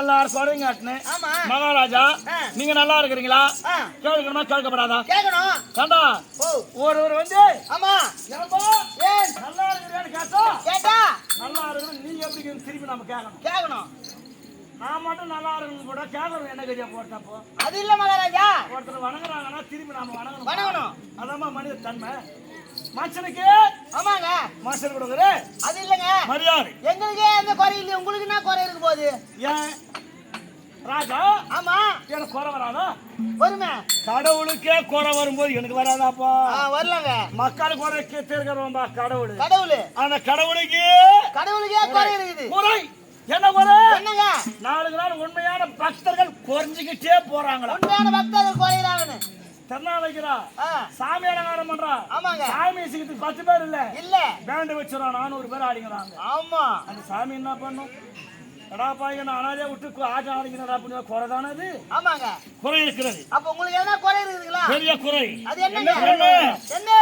எல்லாரும் ஆமா. மகாராஜா. நீங்க நல்லா இருக்கிறீங்களா? கேட்கணுமா கேட்கப்படாதா? கேட்கணும். கண்டா ஓ. ஒருவர் வந்து ஆமா. நல்லா இருக்கிறியான்னு கேட்டா? கேட்டா? நல்லா இருக்கணும் நீ எப்படி திருப்பி நம்ம கேட்கணும். கேட்கணும். நான் மட்டும் நல்லா இருக்கணும் கூட கேட்கணும் என்ன கதியா போட்டப்போ? அது இல்ல மகாராஜா. ஒருத்தர் வணங்குறாங்கன்னா திருப்பி நாம வணங்கணும்? வணங்கணும். அதாம்மா மனித தன்மை. மனுஷனுக்கு ஆமாங்க. மனுஷன் கொடுக்குற அது இல்லங்க. மரியாதை. எங்களுக்கே எந்த குறை இல்லையே. உங்களுக்கு என்ன குறை இருக்கு போகுது? ஏன்? ராஜா? ஆமா. எனக்கு குறை வராதா? வருமே. கடவுளுக்கே குறை வரும்போது எனக்கு வராதாப்பா. வரலங்க. மக்கள் குறைக்கு தீர்க்கிறோம்பா கடவுள். கடவுள். அந்த கடவுளுக்கு கடவுளுக்கே குறை. இருக்குது. குறை. என்ன குறை? என்னங்க? நாளுக்கு நாள் உண்மையான பக்தர்கள் குறைஞ்சுக்கிட்டே போறாங்களா? உண்மையான பக்தர்கள் குறையிறாங்கன்னு தென்னா வைக்கிறா சாமி அலங்காரம் பண்றா? ஆமாங்க. சாமி சிக்கிட்டு பத்து பேர் இல்ல. இல்ல. பேண்ட் வச்சிடறோம் நானூறு பேர் ஆடிங்கிறாங்க ஆமா. அந்த சாமி என்ன பண்ணும்? எடா பாய்ங்க நான் அனாதே விட்டு ஆட்டம் ஆடிக்கிறா அப்படின்னு குறை தானே அது? ஆமாங்க. குறை இருக்கிறது. அப்ப உங்களுக்கு எதனா குறை இருக்குதுங்களா? பெரிய குறை. அது என்ன? என்ன?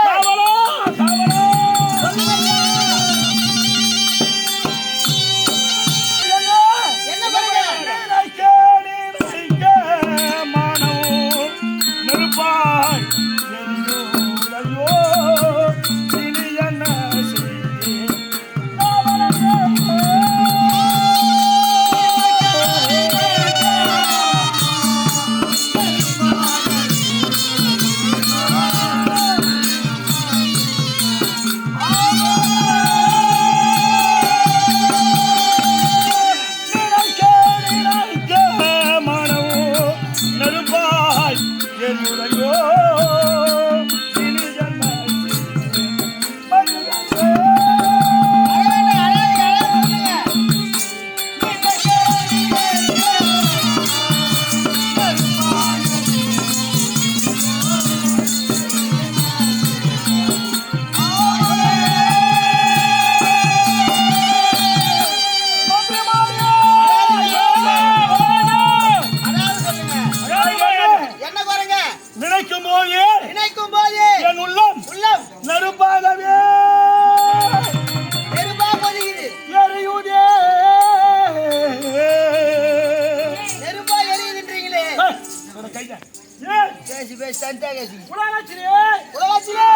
பேசி பேசி தனித்தா பேசி. உலகத்திலே உலகத்திலே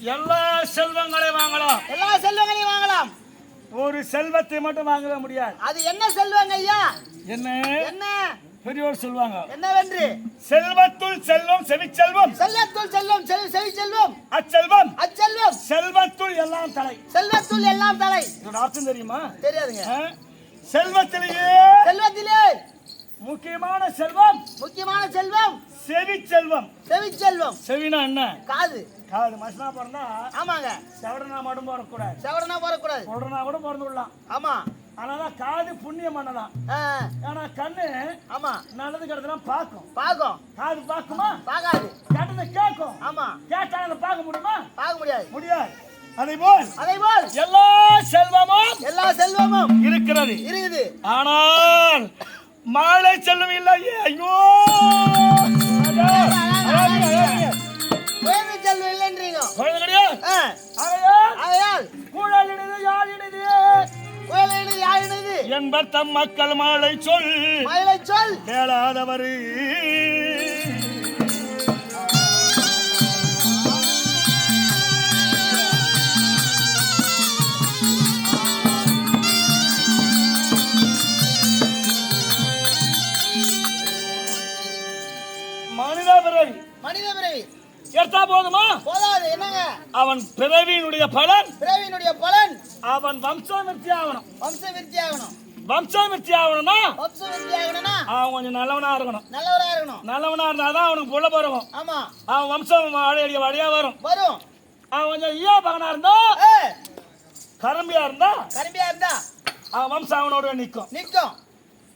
எல்லா செல்வங்களையும் வாங்கலாம். எல்லா செல்வங்களையும் வாங்கலாம். ஒரு செல்வத்தை மட்டும் வாங்கவே முடியாது. அது என்ன செல்வங்க ஐயா? என்ன? என்ன? பெரியோர் சொல்லுவாங்க என்னவென்று? செல்வத்துள் செல்வம் செவிச்செல்வம். செல்லத்துள் செல்வம் செல் செவி செல்வம் அச்செல்வம். அச்செல்வம். செல்வத்துள் எல்லாம் தலை. செல்வத்துள் எல்லாம் தலை. இதோட அர்த்தம் தெரியுமா? தெரியாதுங்க? செல்வத்திலேயே செல்வத்திலே முக்கியமான செல்வம். முக்கியமான செல்வம். செவிச்செல்வம் செவி செல்வம். செவினா என்ன? காது. காது. மனுஷனா பிறந்தா ஆமாங்க. செவடனா மட்டும் பிறக்கக்கூடாது செவடனா போறக்கூடாது சொல்றனா கூட பிறந்து விடலாம் ஆமா. ஆனா காது புண்ணியம் பண்ணலாம். ஆனா கண்ணு ஆமா. நல்லது கெட்டதெல்லாம் பார்க்கும். பாக்கும் காது பார்க்குமா? பார்க்காது. கெட்டதை கேட்கும். ஆமா. கேட்டா அதை பார்க்க முடியுமா? பார்க்க முடியாது. முடியாது. அதே போல் அதே போல் எல்லா செல்வமும் எல்லா செல்வமும் இருக்கிறது. இருக்குது. ஆனால் மாலை செல்வம் இல்லையே ஐயோ! செல்வம் இல்லைன்றீங்க. குழந்தை கிடையாது ஆகையால் கூழலினது யாழினது குழந்தை யாழினது என்பர் தம் மக்கள் மாலை சொல் மயிலை சொல். கேளாதவர். மனித பிறவி எடுத்தா போதுமா? போதாது என்னங்க? அவன் பிறவியினுடைய பலன். பிறவியினுடைய பலன். அவன் வம்சமிருத்தி ஆகணும். வம்ச விருத்தி ஆகணும். வம்சமிருத்தி ஆகணும்னா? வம்ச விருத்தி ஆகணும்னா? அவன் கொஞ்சம் நல்லவனா இருக்கணும். நல்லவரா இருக்கணும். நல்லவனா இருந்தாதான் அவனுக்கு புள்ள பருவம் ஆமா. அவன் வம்சம் அடைய வழியா வரும். வரும். அவன் கொஞ்சம் ஈயா பகனா இருந்தா? கரும்பியா இருந்தா? கரும்பியா இருந்தா? அவன் வம்சம் அவனோட நிற்கும் நிக்கும்.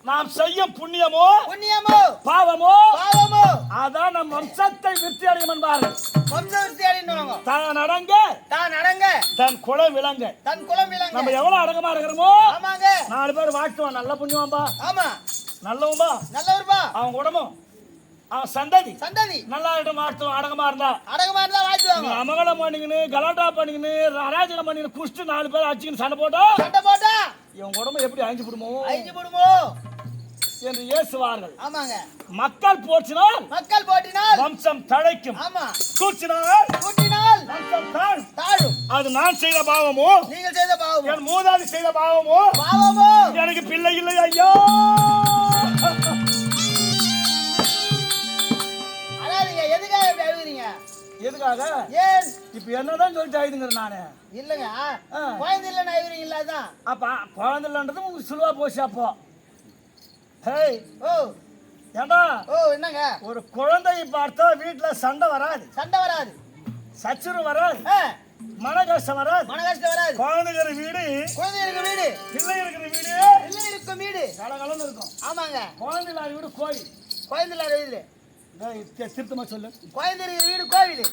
நாம் செய்யும் புண்ணியமோ? புண்ணியமோ? பாவமோ? பாவமோ? அதான் நம் வம்சத்தை விருத்தி அடையும் என்பார்கள். வம்ச விருத்தி அடைந்து தான் அடங்க தான் அடங்க. தன் குலம் விளங்க. தன் குலம் நம்ம விளங்க எவ்வளவு அடங்கமா இருக்கிறோமோ ஆமாங்க. நாலு பேர் வாழ்த்துவான். நல்ல புண்ணியவான்பா ஆமா. நல்லவன்பா நல்லவர்பா அவன் குடமும் அவன் சந்ததி. சந்ததி. நல்லா இடம் மாட்டும் அடங்கமா இருந்தா. அடங்கமா இருந்தா வாழ்த்துவாங்க. அமகலம் பண்ணிக்கின்னு கலாட்டா பண்ணிக்கின்னு அராஜகம் பண்ணிக்கின்னு குஷ்டு நாலு பேர் அடிச்சுக்கின்னு சண்டை போட்டா? சண்டை போட்டா? இவன் உடம்பு எப்படி அழிஞ்சு விடுமோ அழிஞ்சு போடுமோ? என்று ஏசுவார்கள். ஆமாங்க. மக்கள் போற்றினால் மக்கள் போட்டினால் வம்சம் தழைக்கும். ஆமா. கூச்சினால் கூட்டினால் வம்சம் தாழ் தாழும். அது நான் செய்த பாவமோ? நீங்கள் செய்த பாவம்? என் மூதாதி செய்த பாவமோ? பாவமோ? எனக்கு பிள்ளை இல்லை ஐயா. அழாதீங்க. எதுக்காக இப்படி அழுகுறீங்க? எதுக்காக? ஏன்? இப்ப என்னதான் சொல்லிட்டு ஆயுதுங்கிற நானு. இல்லங்க. குழந்தை இல்லைன்னு அழுகுறீங்களா அதான்? அப்ப குழந்தைலன்றது உங்களுக்கு சுலுவா போச்சு அப்போ. ஹேய் ஓ ஏண்டா? ஓ என்னங்க? ஒரு குழந்தையை பார்த்தா வீட்டுல சண்டை வராது. சண்டை வராது. சச்சுரு வராது. மன கஷ்டம் வராது. மன கஷ்டம் வராது குழந்தைங்கிற வீடு குழந்தை இருக்க வீடு. பிள்ளை இருக்கிற வீடு பிள்ளை இருக்கும் வீடு. கலகலன்னு இருக்கும். ஆமாங்க. குழந்தை இல்லாத வீடு கோயில் குழந்தை இல்லாத வீடு. திருத்தமா சொல்லு. குழந்தை இருக்கிற வீடு கோவில்.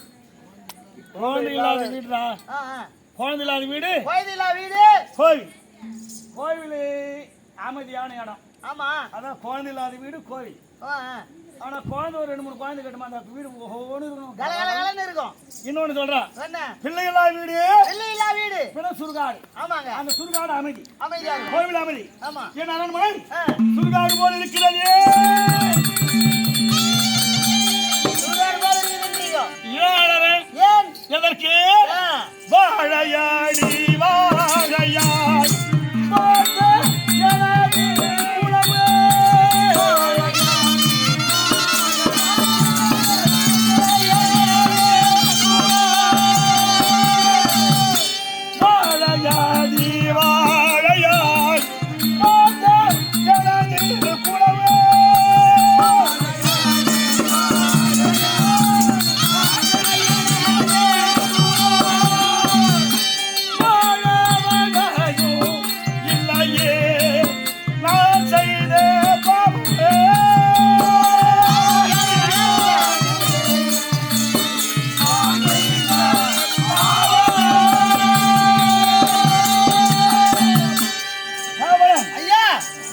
குழந்தை இல்லாத வீடுடா. குழந்தை இல்லாத வீடு குழந்தை இல்லாத வீடு. கோவில். கோவில் அமைதியான இடம். ஆமா. அதான் குழந்தை இல்லாத வீடு கோவில். ஆனா குழந்தை ஒரு ரெண்டு மூணு குழந்தை கட்டுமா அந்த வீடு ஒவ்வொன்று கலன்னு இருக்கும். இன்னொன்னு சொல்றேன் என்ன? பிள்ளை இல்லாத வீடு. பிள்ளை இல்லாத வீடு. பின்ன சுடுகாடு. ஆமாங்க. அந்த சுடுகாடு அமைதி. அமைதியா இருக்கும். கோவில் அமைதி. ஆமா. என் அரண்மனை ஆ. சுடுகாடு போல இருக்கிறது. ஏன் எதற்கு. வாழையாடி.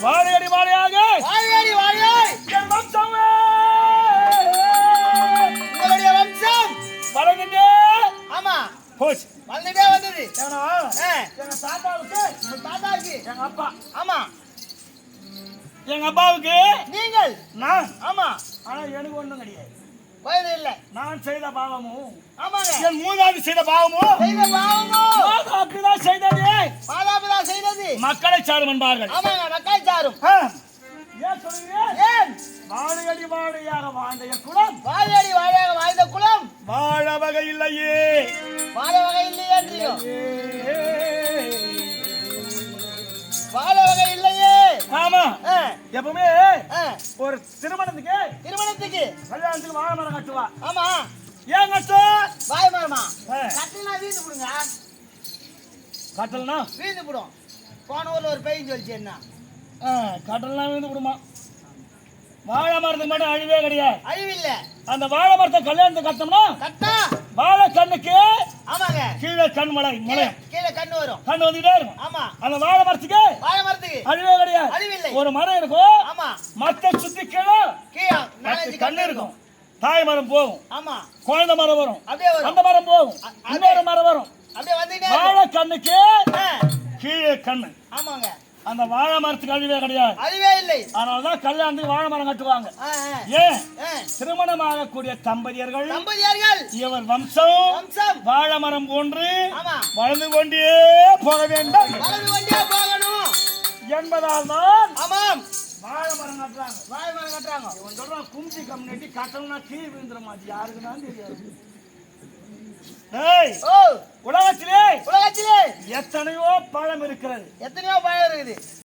வாழையடி வாழையாக. வாழையடி வாழையாய். என் வம்சமே. உங்களுடைய வம்சம். வளர்ந்துட்டே. ஆமா. போச்சு. வந்துட்டே வந்தது. எங்க தாத்தாவுக்கு. உங்க தாத்தாக்கு எங்க அப்பா. ஆமா. எங்க அப்பாவுக்கு. நீங்கள். நான். ஆமா. ஆனா எனக்கு ஒண்ணும் கிடையாது. குழந்தை இல்லை நான் செய்த பாவமும் ஆமாங்க. என் மூதாதி செய்த பாவமும் செய்த பாவமோ? மாதாப்பிதான் செய்தது. மாதாபிதா செய்தது. மக்களை சாரும் என்பார்கள். ஆமாங்க மக்காய் சாரும். ஏன் சொல்லுகிறேன் ஏன்? வாழையடி வாழையாக வாழ்ந்த குலம். வாழையடி வாழையாக வாழ்ந்த குலம். வாழ வகை இல்லையே. வாழ வகை இல்லையேன்றீங்க வாழ வகை இல்லையே. ஆமா. எப்பவுமே. ஒரு திருமணத்துக்கு திருமணத்துக்கு. கல்யாணத்துக்கு வாழை மரம் கட்டுவா. ஆமா. ஏன் கட்டு? வாய் மரமா? ஆ. கட்டினா வீந்து போடுங்க கட்டலனா? வீந்து போடும் போன ஊர்ல ஒரு பையன் சொல்லிச்சு என்ன? கடல்லாம் விழுந்து விடுமா வாழை மரத்துக்கு மட்டும் அழிவே கிடையாது. அழிவில்ல. அந்த வாழை மரத்தை கல்யாணத்தை கட்டோம்னா கட்டா. வாழை கண்ணுக்கு ஆமாங்க. கீழே கண் மலை மலை. வரும். கண் வந்துட்டே இருக்கும். ஆமா. அந்த வாழை மரத்துக்கு வாழை மரத்துக்கு. அழிவே கிடையாது. அழிவில்லை ஒரு மரம் இருக்கும். ஆமா. மத்த சுத்தி கீழே கீழே நாலஞ்சு கண்ணு இருக்கும். தாய் மரம் போகும். ஆமா. குழந்தை மரம் வரும். அப்படியே வரும். அந்த மரம் போகும். இன்னொரு மரம் வரும். அப்படியே வந்துட்டே வாழை. கண்ணுக்கு கீழே கண்ணு. ஆமாங்க. அந்த வாழை மரத்துக்கு அழிவே கிடையாது. அழிவே இல்லை. அதனாலதான் கல்யாணத்துக்கு வாழை மரம் கட்டுவாங்க. ஏன். திருமணமாகக்கூடிய தம்பதியர்கள் தம்பதியார்கள். இவர் வம்சம் வம்சம். வாழை மரம் போன்று வளர்ந்து கொண்டே போக வேண்டும். வலது வண்டியா போகணும். என்பதால் தான் ஆமாம். வாழை மரம் கட்டுறாங்க. வாழை மரம் கட்டுறாங்க. இவன் சொல்றான் கும்சி கம்யூனிட்டி கட்டலனா கீழ் விழுந்துரும் அது யாருக்கு தான் தெரியாது. உலகத்திலே உலகத்திலே எத்தனையோ பழம் இருக்கிறது. எத்தனையோ பழம் இருக்குது.